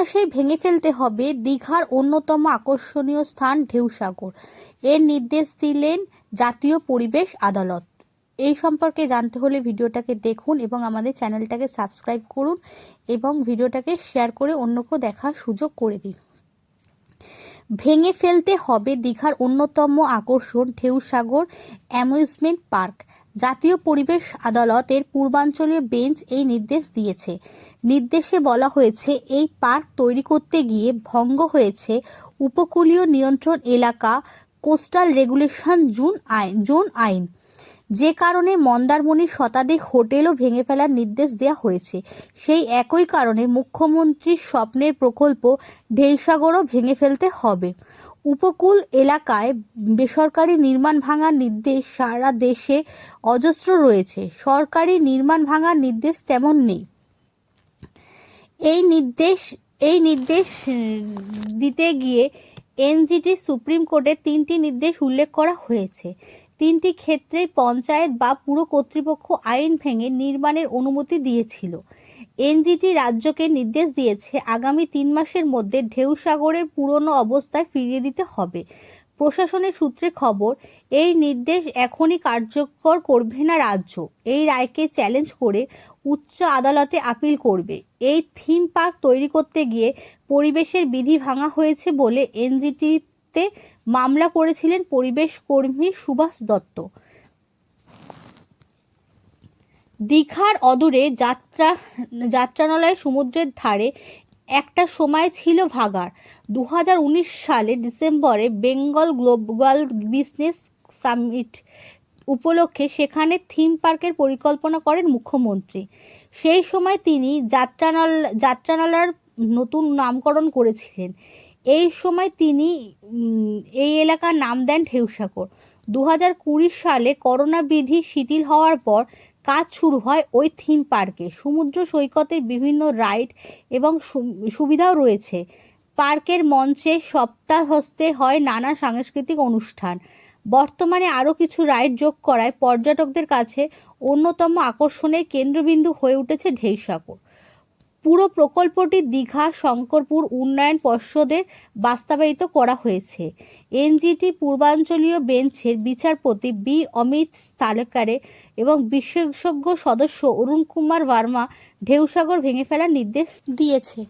মাসেই ভেঙে ফেলতে হবে দীঘার অন্যতম আকর্ষণীয় স্থান ঢেউসাগর। এর নির্দেশ দিলেন জাতীয় পরিবেশ আদালত। এই সম্পর্কে জানতে হলে ভিডিওটাকে দেখুন এবং আমাদের চ্যানেলটাকে সাবস্ক্রাইব করুন এবং ভিডিওটাকে শেয়ার করে অন্যকেও দেখার সুযোগ করে দিন। ভেঙে ফেলতে হবে দীঘার অন্যতম আকর্ষণ ঢেউসাগর অ্যামিউজমেন্ট পার্ক। জাতীয় পরিবেশ আদালতের পূর্বাঞ্চলীয় বেঞ্চ এই নির্দেশ দিয়েছে। নির্দেশে বলা হয়েছে, এই পার্ক তৈরি করতে গিয়ে ভঙ্গ হয়েছে উপকূলীয় নিয়ন্ত্রণ এলাকা কোস্টাল রেগুলেশন জুন আইন, জোন আইন। যে কারণে মন্দারমণির শতাধিক হোটেলও ভেঙে ফেলার নির্দেশ দেওয়া হয়েছে। সেই একই কারণে মুখ্যমন্ত্রীর স্বপ্নের প্রকল্প ঢেউসাগরও ভেঙে ফেলতে হবে। উপকূল এলাকায় বেসরকারি নির্মাণ ভাঙার নির্দেশ সারা দেশে অজস্র রয়েছে। সরকারি নির্মাণ ভাঙার নির্দেশ তেমন নেই। এই নির্দেশ এই নির্দেশ দিতে গিয়ে এনজিটি সুপ্রিম কোর্টে তিনটি নির্দেশ উল্লেখ করা হয়েছে। তিনটি ক্ষেত্রে পঞ্চায়েত বা পুরো কর্তৃপক্ষ আইন ভেঙে নির্মাণের অনুমতি দিয়েছিল। এনজিটি রাজ্যকে নির্দেশ দিয়েছে আগামী তিন মাসের মধ্যে ঢেউসাগরের পুরনো অবস্থায় ফিরিয়ে দিতে হবে। প্রশাসনের সূত্রে খবর, এই নির্দেশ এখনই কার্যকর করবে না রাজ্য। এই রায়কে চ্যালেঞ্জ করে উচ্চ আদালতে আপিল করবে। এই থিম পার্ক তৈরি করতে গিয়ে পরিবেশের বিধি ভাঙা হয়েছে বলে এনজিটিতে মামলা করেছিলেন পরিবেশ কর্মী সুভাষ দত্ত। দীঘার অদূরে যাত্রা, যাত্রানলয় সমুদ্রের ধারে একটা সময় ছিল ভাগার দু সালে ডিসেম্বরে বেঙ্গল গ্লোবাল বিজনেস সামিট উপলক্ষে সেখানে থিম পার্কের পরিকল্পনা করেন মুখ্যমন্ত্রী। সেই সময় তিনি যাত্রানল, যাত্রানালার নতুন নামকরণ করেছিলেন। এই সময় তিনি এই এলাকার নাম দেন ঢেউসাগর দু হাজার কুড়ি সালে করোনা বিধি শিথিল হওয়ার পর কাজ শুরু হয় ওই থিম পার্কে। সমুদ্র সৈকতের বিভিন্ন রাইড এবং সুবিধাও রয়েছে। পার্কের মঞ্চে সপ্তাহস্তে হয় নানা সাংস্কৃতিক অনুষ্ঠান। বর্তমানে আরও কিছু রাইড যোগ করায় পর্যটকদের কাছে অন্যতম আকর্ষণের কেন্দ্রবিন্দু হয়ে উঠেছে ঢেউসাগর পুরো প্রকল্পটি দীঘা, শঙ্করপুর উন্নয়ন পর্ষদের বাস্তবায়িত করা হয়েছে। এনজিটি পূর্বাঞ্চলীয় বেঞ্চের বিচারপতি বি. অমিত স্তালেকারে এবং বিশেষজ্ঞ সদস্য অরুণ কুমার বার্মা ঢেউসাগর ভেঙে ফেলার নির্দেশ দিয়েছে।